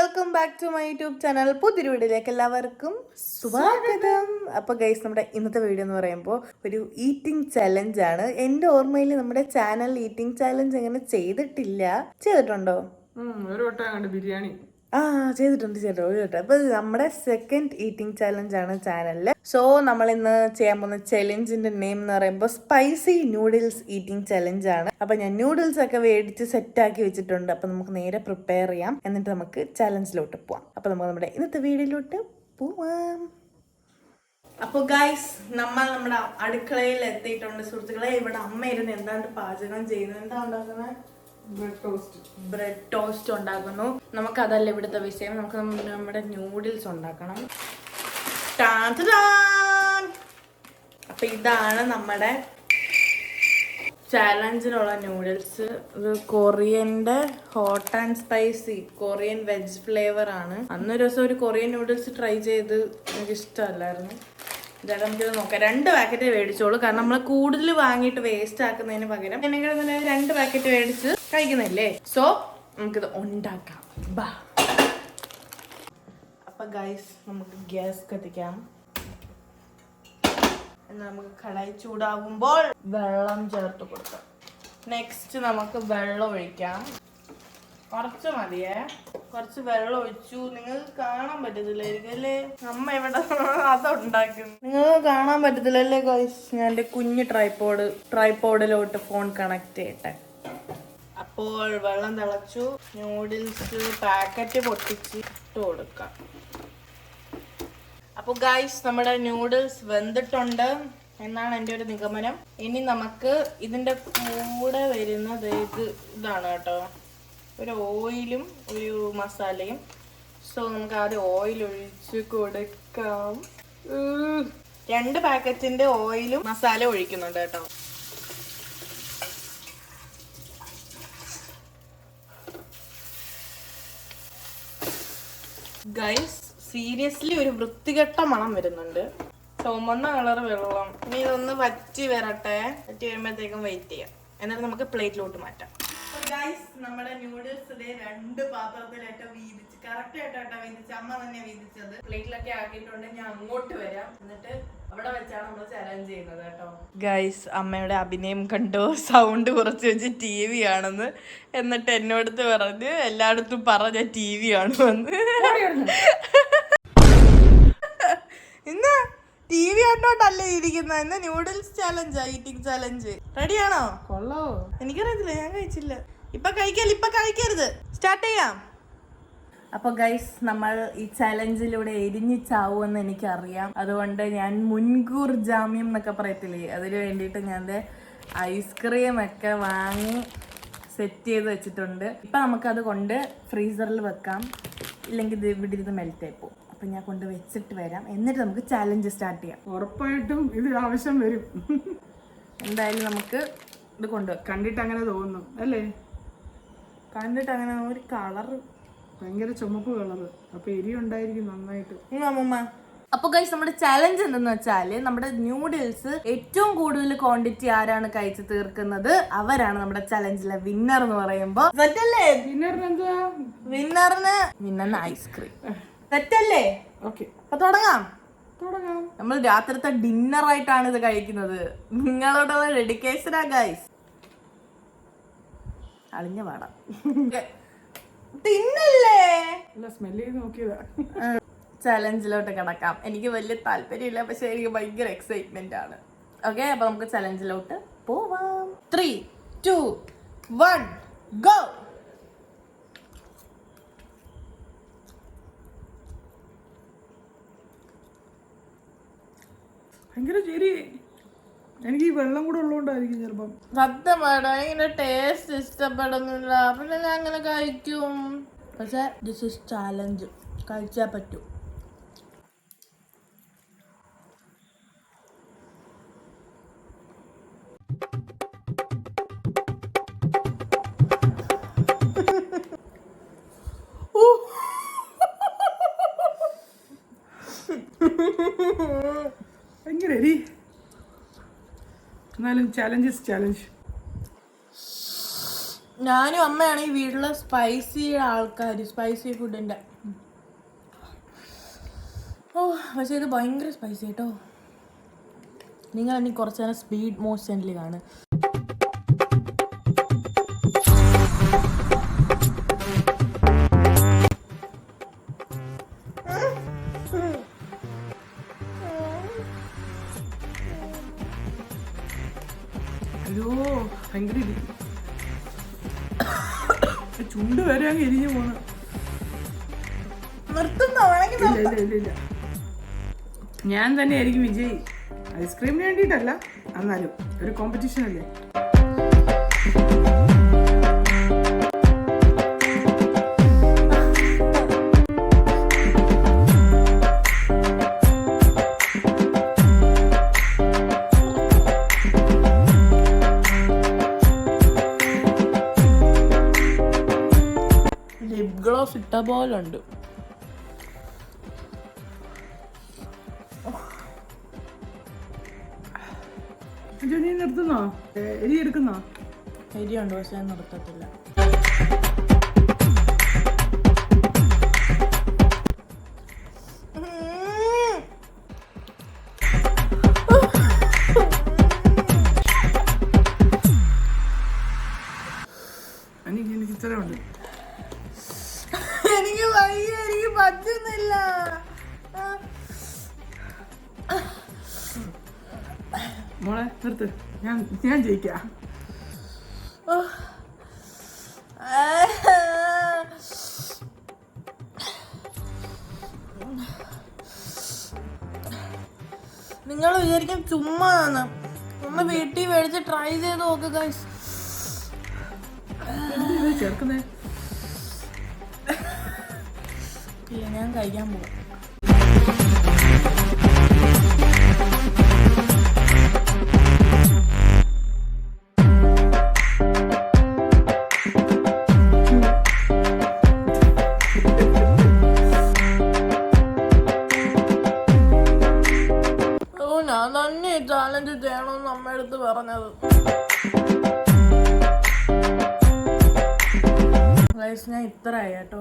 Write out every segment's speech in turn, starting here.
Welcome back to my YouTube channel പുതിയൊരു വീഡിയോയിലേക്ക് എല്ലാവർക്കും സ്വാഗതം. അപ്പോൾ ഗൈസ് നമ്മുടെ ഇന്നത്തെ വീഡിയോ എന്ന് പറയുമ്പോൾ ഒരു ഈറ്റിംഗ് ചലഞ്ച് ആണ്. എന്റെ ഓർമ്മയിൽ നമ്മുടെ ചാനൽ ഈറ്റിംഗ് ചലഞ്ച് അങ്ങനെ ചെയ്തിട്ടില്ല? ചെയ്തിട്ടുണ്ടോ? ഒരു വട്ടം ബിരിയാണി. ആ ചെയ്തിട്ടുണ്ട് ചെയ്തിട്ടുണ്ട്. ഒരു വട്ടം. അപ്പൊ നമ്മുടെ സെക്കൻഡ് ഈറ്റിംഗ് ചാലഞ്ച് ആണ് ചാനലിൽ. സോ നമ്മൾ ഇന്ന് ചെയ്യാൻ പോകുന്ന ചലഞ്ചിന്റെ നെയിം എന്ന് പറയുമ്പോൾ സ്പൈസി നൂഡിൽസ് ഈറ്റിംഗ് ചലഞ്ച് ആണ്. അപ്പൊ ഞാൻ നൂഡിൽസ് ഒക്കെ മേടിച്ച് സെറ്റ് ആക്കി വെച്ചിട്ടുണ്ട്. അപ്പൊ നമുക്ക് നേരെ പ്രിപ്പയർ ചെയ്യാം. എന്നിട്ട് നമുക്ക് ചലഞ്ചിലോട്ട് പോവാം. അപ്പൊ നമുക്ക് നമ്മുടെ ഇന്നത്തെ വീഡിയോയിലോട്ട് പോവാം. അപ്പോൾ ഗൈസ് നമ്മൾ നമ്മുടെ അടുക്കളയിൽ എത്തിയിട്ടുണ്ട്. സുഹൃത്തുക്കളെ ഇവിടെ അമ്മ ഇരുന്ന് എന്താണ്ട് പാചകം ചെയ്യുന്നത്? എന്താ ഉണ്ടാക്കുന്നത്? ബ്രെഡ് ടോസ്റ്റ് ഉണ്ടാക്കുന്നു. നമുക്കതല്ല ഇവിടുത്തെ വിഷയം? നമുക്ക് നമ്മുടെ ന്യൂഡിൽസ് ഉണ്ടാക്കണം. അപ്പൊ ഇതാണ് നമ്മുടെ ചാലഞ്ചിനുള്ള ന്യൂഡിൽസ് ഇത് hot and spicy Korean veg flavour ആണ്. അന്നൊരു ദിവസം ഒരു കൊറിയൻ ന്യൂഡിൽസ് ട്രൈ ചെയ്ത് എനിക്ക് ഇഷ്ടമല്ലായിരുന്നു. ഇതായിട്ട് നമുക്കിത് നോക്കാം. രണ്ട് പാക്കറ്റ് മേടിച്ചോളൂ. കാരണം നമ്മൾ കൂടുതൽ വാങ്ങിയിട്ട് വേസ്റ്റ് ആക്കുന്നതിന് പകരം എന്നെങ്കിലും രണ്ട് പാക്കറ്റ് മേടിച്ച് കഴിക്കുന്നില്ലേ? സോ നമുക്കിത് ഉണ്ടാക്കാം. ബാ. അപ്പൊ ഗൈസ് നമുക്ക് ഗ്യാസ് കത്തിക്കാം. എന്നാൽ നമുക്ക് കടായി ചൂടാകുമ്പോൾ വെള്ളം ചേർത്ത് കൊടുക്കാം. നെക്സ്റ്റ് നമുക്ക് വെള്ളം ഒഴിക്കാം. കുറച്ച് മതിയേ. കുറച്ച് വെള്ളം ഒഴിച്ചു. നിങ്ങൾക്ക് കാണാൻ പറ്റത്തില്ലായിരിക്കും അല്ലേ? അമ്മ എവിടെ അതുണ്ടാക്കുന്നു നിങ്ങൾക്ക് കാണാൻ പറ്റത്തില്ലല്ലേ ഞാൻ എന്റെ കുഞ്ഞ് ട്രൈപോഡ് ട്രൈപോഡിലോട്ട് ഫോൺ കണക്ട് ചെയ്യട്ടെ. അപ്പോൾ വെള്ളം തിളച്ചു. ന്യൂഡിൽസ് പാക്കറ്റ് പൊട്ടിച്ച് ഇട്ട് കൊടുക്കാം. അപ്പോൾ ഗൈസ് നമ്മുടെ ന്യൂഡിൽസ് വെന്തിട്ടുണ്ട് എന്നാണ് എന്റെ ഒരു നിഗമനം. ഇനി നമുക്ക് ഇതിന്റെ കൂടെ വരുന്നത് ഇത് ഇതാണ് കേട്ടോ. ഒരു ഓയിലും ഒരു മസാലയും. സോ നമുക്ക് ആദ്യം ഓയിൽ ഒഴിച്ച് കൊടുക്കാം. രണ്ട് പാക്കറ്റിന്റെ ഓയിലും മസാല ഒഴിക്കുന്നുണ്ട് കേട്ടോ. ഗൈസ് സീരിയസ്ലി ഒരു വൃത്തികെട്ട മണം വരുന്നുണ്ട്. ചുമന്ന കളർ വെള്ളം. ഇനി ഇതൊന്ന് വറ്റി വരട്ടെ. വറ്റി വരുമ്പോഴത്തേക്കും വെയിറ്റ് ചെയ്യാം. എന്നിട്ട് നമുക്ക് പ്ലേറ്റിലോട്ട് മാറ്റാം. ഗൈസ് നമ്മുടെ ന്യൂഡിൽസ് രണ്ട് പാത്രത്തിലായിട്ട് വീതിച്ച്. കറക്റ്റ് ആയിട്ടാ വീതിച്ച്. അമ്മ തന്നെ വീതിച്ചത്. പ്ലേറ്റിലൊക്കെ ആക്കിയിട്ടുണ്ട്. ഞാൻ അങ്ങോട്ട് വരാം. എന്നിട്ട് അവിടെ വെച്ചാണ് നമ്മൾ ചലഞ്ച് ചെയ്യുന്നത് കേട്ടോ. ഗൈസ് അമ്മയുടെ അഭിനയം കണ്ടോ? സൗണ്ട് കുറച്ച് വെച്ച് ടി വി ആണെന്ന്. എന്നിട്ട് എന്നോടത്ത് പറഞ്ഞ് എല്ലായിടത്തും പറഞ്ഞ ടി വി ആണെന്ന് ഇന്ന് ടി വി കണ്ടോട്ടല്ലേ ഇരിക്കുന്നത് ഇന്ന് ന്യൂഡിൽസ് ചലഞ്ച് ഈറ്റിംഗ് ചാലഞ്ച് റെഡിയാണോ കൊള്ളോ. എനിക്കറിയത്തില്ല ഞാൻ കഴിച്ചില്ല. ഇപ്പൊ കഴിക്കല്ല? ഇപ്പൊ കഴിക്കരുത്. സ്റ്റാർട്ട് ചെയ്യാം. അപ്പൊ ഗൈസ് നമ്മൾ ഈ ചലഞ്ചിലൂടെ എരിഞ്ഞു ചാവുമെന്ന് എനിക്കറിയാം. അതുകൊണ്ട് ഞാൻ മുൻകൂർ ജാമ്യം എന്നൊക്കെ പറയത്തില്ലേ? അതിന് വേണ്ടിയിട്ട് ഞാൻ ഐസ്ക്രീം ഒക്കെ വാങ്ങി സെറ്റ് ചെയ്ത് വെച്ചിട്ടുണ്ട്. ഇപ്പൊ നമുക്കത് കൊണ്ട് ഫ്രീസറിൽ വെക്കാം. ഇല്ലെങ്കിൽ ഇത് ഇവിടെ ഇരുന്ന് മെൽറ്റ് ആയി പോകും അപ്പൊ ഞാൻ കൊണ്ട് വെച്ചിട്ട് വരാം. എന്നിട്ട് നമുക്ക് ചാലഞ്ച് സ്റ്റാർട്ട് ചെയ്യാം. ഉറപ്പായിട്ടും ഇത് ആവശ്യം വരും. എന്തായാലും നമുക്ക് ഇത് കൊണ്ട് കണ്ടിട്ട് അങ്ങനെ തോന്നും അല്ലേ? കണ്ടിട്ട് അങ്ങനെ ഒരു കളറ് ഭയങ്കര ചുമപ്പ് കളറ്. അപ്പൊ എരി ഉണ്ടായിരിക്കും നന്നായിട്ട്. അമ്മൂമ്മ. അപ്പൊ കഴിച്ച് നമ്മുടെ ചലഞ്ച് എന്തെന്ന് വെച്ചാൽ നമ്മുടെ ന്യൂഡിൽസ് ഏറ്റവും കൂടുതൽ ക്വാണ്ടിറ്റി ആരാണ് കഴിച്ചു തീർക്കുന്നത്? അവരാണ് നമ്മുടെ ചലഞ്ചിലെ വിന്നർ എന്ന് പറയുമ്പോ. സെറ്റല്ലേ? എന്താ വിന്നറിന് വിന്നറിന് ഐസ്ക്രീം സെറ്റല്ലേ? ഓക്കെ അപ്പൊ തുടങ്ങാം. തുടങ്ങാം. നമ്മൾ രാത്രിത്തെ ഡിന്നർ ആയിട്ടാണ് ഇത് കഴിക്കുന്നത്. നിങ്ങളോടുള്ള ഡെഡിക്കേഷനാ ഗൈസ് അളിഞ്ഞ പാടാം തിന്നല്ലേ? ചെയ്ത് നോക്കിയതാ. ചലഞ്ചിലോട്ട് കിടക്കാം. എനിക്ക് വലിയ താല്പര്യമില്ല പക്ഷെ എനിക്ക് ഭയങ്കര എക്സൈറ്റ്മെന്റ് ആണ്. ഓക്കെ അപ്പൊ നമുക്ക് ചലഞ്ചിലോട്ട് പോവാം. ത്രീ ടു വൺ ഗോ ഭയങ്കര ശരി എനിക്ക് ഈ വെള്ളം കൂടെ ഉള്ളതുകൊണ്ടായിരിക്കും ചിലപ്പം. സത്യമാടാ ഇങ്ങനെ ടേസ്റ്റ് ഇഷ്ടപ്പെടുന്നില്ല. പിന്നെ ഞാൻ അങ്ങനെ കഴിക്കും. പക്ഷെ ദിസ് ഇസ് ചാലഞ്ച് കഴിച്ചാൽ പറ്റൂ. എങ്ങനെ എന്നാലും ചലഞ്ചസ് ചലഞ്ച് ഞാനും അമ്മയാണ് ഈ വീട്ടിലെ സ്പൈസി ആൾക്കാർ സ്പൈസി ഫുഡിന്റെ ഓ പക്ഷേ ഇത് ഭയങ്കര സ്പൈസി കേട്ടോ നിങ്ങൾ ഇനി കുറച്ച് നേരം സ്പീഡ് മോഷനിൽ കാണും ഭയങ്കര ചുണ്ട് വരെ അങ്ങ് എരിഞ്ഞു പോണ. ഞാൻ തന്നെ ആയിരിക്കും വിജയ്. ഐസ്ക്രീമിന് വേണ്ടിയിട്ടല്ല. എന്നാലും ഒരു കോമ്പറ്റീഷൻ അല്ലേ? നീ നിർത്തുന്നോ? എരി എടുക്കുന്നോ എരിയുണ്ട് പക്ഷെ ഞാൻ നിർത്തത്തില്ല. മോളെ നിർത്ത്. ഞാൻ ഞാൻ ജയിക്കാം. നിങ്ങൾ വിചാരിക്കും ചുമ്മാന്ന്. ഒന്ന് വീട്ടിൽ മേടിച്ച് ട്രൈ ചെയ്ത് നോക്ക് ഗൈസ് എന്ത് ചേർക്കുന്നേ? ഞാൻ കഴിക്കാൻ പോവാം. ഗൈസ് ഞാൻ ഇത്ര ആയി കേട്ടോ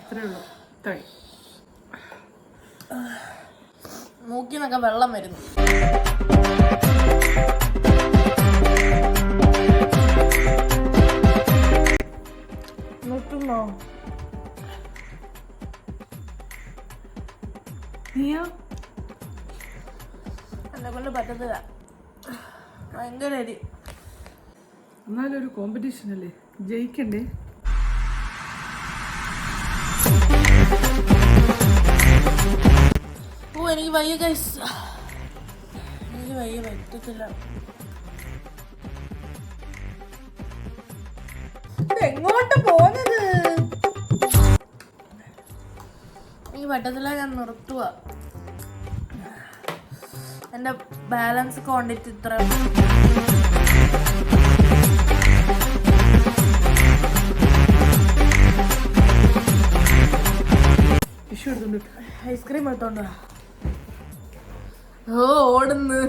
ഇത്രയേ ഉള്ളൂ. ഇത്രയും മൂക്കിന്നൊക്കെ വെള്ളം വരുന്നു. നിർത്തുന്നോ നീയോ? എന്നെ കൊണ്ട് പറ്റത്തില്ല. ഭയങ്കര അരി എന്നാലും ഒരു കോമ്പറ്റീഷൻ അല്ലേ? ജയിക്കണ്ടേ? ഓ എനിക്ക് വയ്യ ഗൈസ് എനിക്ക് വയ്യ പറ്റത്തില്ല. എങ്ങോട്ട് പോകുന്നത് എനിക്ക് പറ്റത്തില്ല ഞാൻ നിർത്തുക എന്റെ ബാലൻസ് ക്വാണ്ടിറ്റി ഇത്ര ടിഷ്യൂ എടുത്തോണ്ട് ഐസ്ക്രീം എടുത്തോണ്ടാ. ഓ ഓടുന്നു.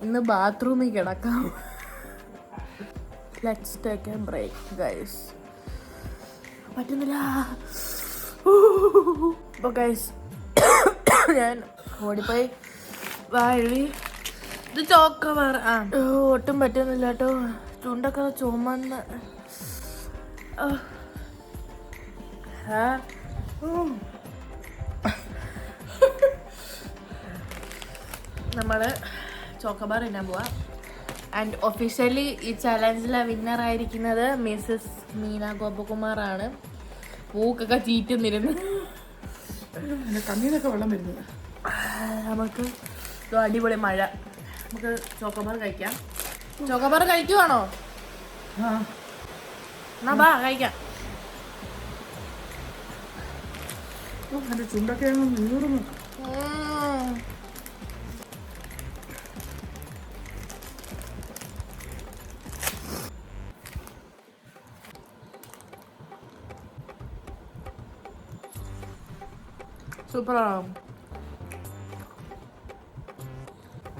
ഇന്ന് ബാത്റൂമിൽ കിടക്കാം. Let's take a break guys പറ്റുന്നില്ല. അപ്പോൾ ഗൈസ് ഞാൻ ഓടിപ്പോയി. വാഴി ഇത് ആ. ഓ, ഒട്ടും പറ്റുന്നില്ല കേട്ടോ. ചുണ്ടൊക്കെ ചുമന്ന്. ആ. നമ്മൾ ചോക്കബാർ തിന്നാൻ പോവാം. ആൻഡ് ഒഫീഷ്യലി ഈ ചലഞ്ചിലെ വിന്നർ ആയിരിക്കുന്നത് മിസ്സസ് മീന ഗോപകുമാറാണ്. പൂക്കൊക്കെ ചീറ്റുന്നിരുന്നു. കണ്ണീരൊക്കെ വെള്ളം വരുന്നത് നമുക്ക് അടിപൊളി മഴ. നമുക്ക് ചോക്കബാർ കഴിക്കാം. ചോക്കബാർ കഴിക്കുവാണോ? എന്നാ ബാ കഴിക്കാം. ഓ, എന്റെ ചുണ്ടൊക്കെ അങ്ങ് നീറുന്നു ഉം. സൂപ്പറാണ്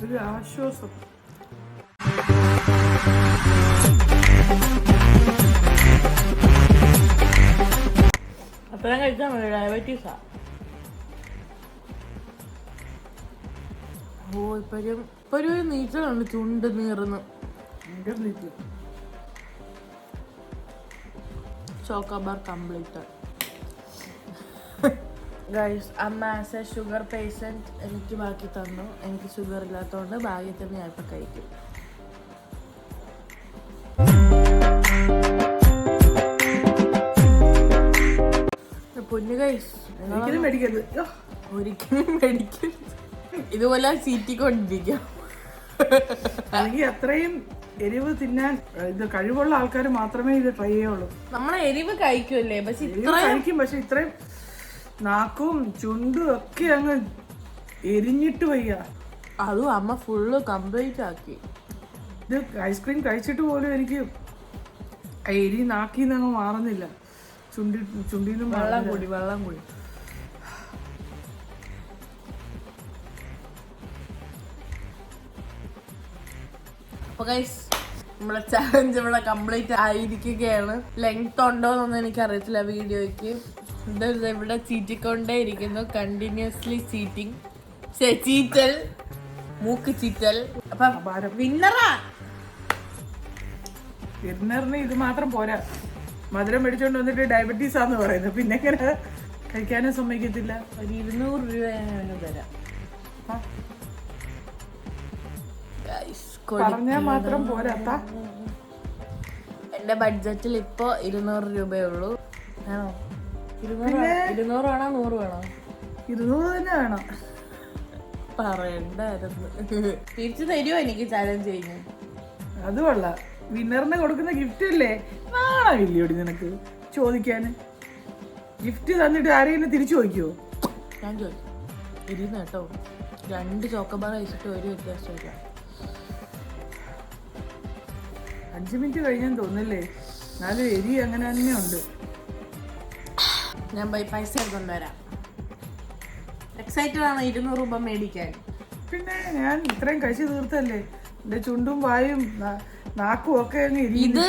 ഒരു ആശ്വാസം അത്രയും കഴിച്ചാൽ മതി ഡയബറ്റീസാ ഓ ഇപ്പോഴും ഇപ്പോഴും ഒരു നീച്ചലുണ്ട് ചുണ്ട് നീറുന്നു. ചോക്കോബാർ കംപ്ലീറ്റ് ഗൈസ് അമ്മ ആസ് എ ഷുഗർ പേഷ്യന്റ് എനിക്ക് ബാക്കി തന്നു. എനിക്ക് ഷുഗർ ഇല്ലാത്തതുകൊണ്ട് ഭാഗ്യത്തിന് ഞാൻ ഇപ്പം കഴിക്കും. പൊന്നു ഒരിക്കലും മേടിക്കരുത്. ഒരിക്കലും മേടിക്കരുത്. ഇതുപോലെ ചീറ്റിക്കൊണ്ടിരിക്കാം അല്ലെങ്കിൽ അത്രയും എരിവ് തിന്നാൻ ഇത് കഴിവുള്ള ആൾക്കാർ മാത്രമേ ഇത് ട്രൈ ചെയ്യുള്ളൂ. നമ്മളെ എരിവ് കഴിക്കുമല്ലേ പക്ഷെ കഴിക്കും പക്ഷെ ഇത്രയും നാക്കും ചുണ്ടും ഒക്കെ അങ്ങ് എരിഞ്ഞിട്ട് വയ്യ. അതും അമ്മ ഫുള്ള് കംപ്ലീറ്റ് ആക്കി. ഇത് ഐസ്ക്രീം കഴിച്ചിട്ട് പോലും എനിക്ക് എരി എരി നാക്കിന്ന് അങ്ങ് മാറുന്നില്ല. ചുണ്ടി ചുണ്ടിന്നും വെള്ളം കൂടി വെള്ളം കൂടി. അപ്പൊ ഗൈസ് നമ്മളെ ചാലഞ്ച് ഇവിടെ കംപ്ലീറ്റ് ആയിരിക്കുകയാണ്. ലെങ്ത് ഉണ്ടോ എന്നൊന്നും എനിക്ക് അറിയത്തില്ല വീഡിയോയ്ക്ക്. ഇത് ഇവിടെ ചീറ്റിക്കൊണ്ടേ ഇരിക്കുന്നു. കണ്ടിന്യൂസ്ലി ചീറ്റിംഗ് ചീറ്റൽ. മൂക്ക് ചീറ്റൽ. അപ്പൊ വിന്നറാ വിന്നറിന് ഇത് മാത്രം പോരാ. മധുരം മേടിച്ചോണ്ട് വന്നിട്ട് ഡയബറ്റീസ് ആന്ന് പറയുന്നത് പിന്നെ എങ്ങനെ? കഴിക്കാനും സമ്മതിക്കത്തില്ല. ഒരു ഇരുന്നൂറ് രൂപ ഞാൻ തരാം. പറഞ്ഞാൽ മാത്രം പോരാ എന്റെ ബഡ്ജറ്റിൽ ഇപ്പൊ ഇരുന്നൂറ് രൂപയേ ഉള്ളൂ. ആണോ? ഇരുന്നൂറ് വേണോ? ഇരുന്നൂറ് വേണോ? നൂറ് വേണോ? ഇരുന്നൂറ് തന്നെ വേണം. പറയണ്ടായിരുന്നു. തിരിച്ചു തരുമോ എനിക്ക് ചാലഞ്ച് ചെയ്യുന്നു അത് കൊള്ളാം. വിന്നറിന് കൊടുക്കുന്ന ഗിഫ്റ്റ് അല്ലേ? നാണമില്ലോടി നിനക്ക്? ചോദിക്കാന്. ഗിഫ്റ്റ് തന്നിട്ട് ആരെങ്കിലും തിരിച്ചു ചോദിക്കുവോ? ഞാൻ ഇരുന്ന് കേട്ടോ. രണ്ട് ചോക്കബാർ കഴിച്ചിട്ട് ഒരു വ്യത്യാസമില്ല അഞ്ചു മിനിറ്റ് കഴിഞ്ഞെന്ന് തോന്നില്ലേ എന്നാലും എരി അങ്ങനെ തന്നെ ഉണ്ട്. ഞാൻ പോയി പൈസ കൊണ്ടുവരാം. വരാം എക്സൈറ്റഡ് ആണ് ഇരുന്നൂറ് രൂപ മേടിക്കാൻ. പിന്നെ ഞാൻ ഇത്രയും കഴിച്ചു തീർത്തല്ലേ? എന്റെ ചുണ്ടും വായും ഇത്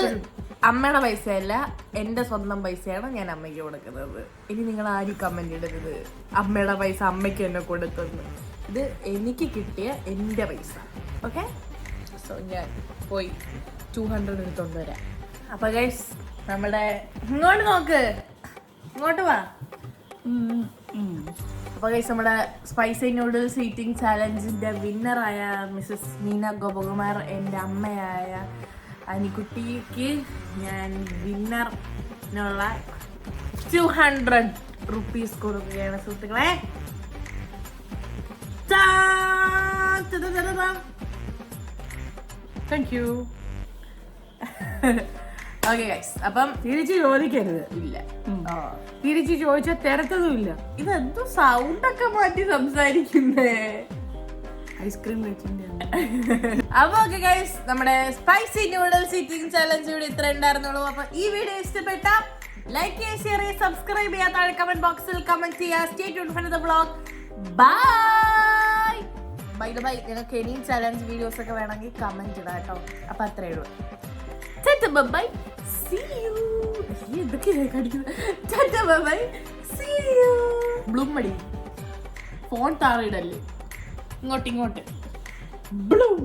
അമ്മയുടെ പൈസയല്ല എന്റെ സ്വന്തം പൈസയാണ് ഞാൻ അമ്മയ്ക്ക് കൊടുക്കുന്നത്. ഇനി നിങ്ങൾ ആരും കമന്റ് ഇടരുത്. അമ്മയുടെ പൈസ അമ്മയ്ക്ക് എന്നെ കൊടുത്തെന്ന്. ഇത് എനിക്ക് കിട്ടിയ എന്റെ പൈസ. ഓക്കെ സോ ഞാൻ പോയി ടു ഹൺഡ്രഡ് എടുത്തോണ്ട് വരാം അപ്പൊ ഗൈസ് നമ്മുടെ ഇങ്ങോട്ട് നോക്ക്. ഇങ്ങോട്ട് വാ. ഉം. ഗൈസ് നമ്മുടെ സ്പൈസി നൂഡിൽസ് ഈറ്റിംഗ് ചാലഞ്ചിന്റെ വിന്നറായ മിസ്സസ് മീന ഗോപകുമാർ എന്റെ അമ്മയായ അനിക്കുട്ടിക്ക് ഞാൻ വിന്നറിനുള്ള ടു ഹൺഡ്രഡ് റുപ്പീസ് കൊടുക്കുകയാണ് സുഹൃത്തുക്കളെ. താങ്ക് യു ഓക്കെ ഗൈസ് അപ്പം തിരിച്ച് ചോദിക്കരുത്. ഇല്ല. തിരിച്ച് ചോദിച്ചാൽ ഇല്ല. ഇതെന്തോ സൗണ്ട് ഒക്കെ മാറ്റി സംസാരിക്കുന്നേ. ഐസ്ക്രീം അപ്പൊ ഓക്കെ ഗൈസ് നമ്മുടെ സ്പൈസി നൂഡിൽസ് ഈറ്റിംഗ് ചലഞ്ച് ഇവിടെ ഇത്ര ഉണ്ടായിരുന്നുള്ളൂ. അപ്പൊ ഈ വീഡിയോ ഇഷ്ടപ്പെട്ട ലൈക്ക് ചെയ്യുക ഷെയർ ചെയ്യുക സബ്സ്ക്രൈബ് ചെയ്യുക. താഴെ കമന്റ് ബോക്സിൽ കമന്റ് ചെയ്യുക. Stay tune for the blog bye bye bye നിങ്ങൾക്ക് ഇനിയും ചാലഞ്ച് വീഡിയോസ് ഒക്കെ വേണമെങ്കിൽ കമന്റ് ഇടാം കേട്ടോ. അപ്പൊ അത്രേ ഉള്ളൂ. ബൈ സീ യു എന്തൊക്കെയാ കാണിക്കുന്നത് ബൈ സീ യു ബ്ലൂം മടി ഫോൺ താറിടല്ലേ ഇങ്ങോട്ട് ഇങ്ങോട്ട്. ബ്ലൂം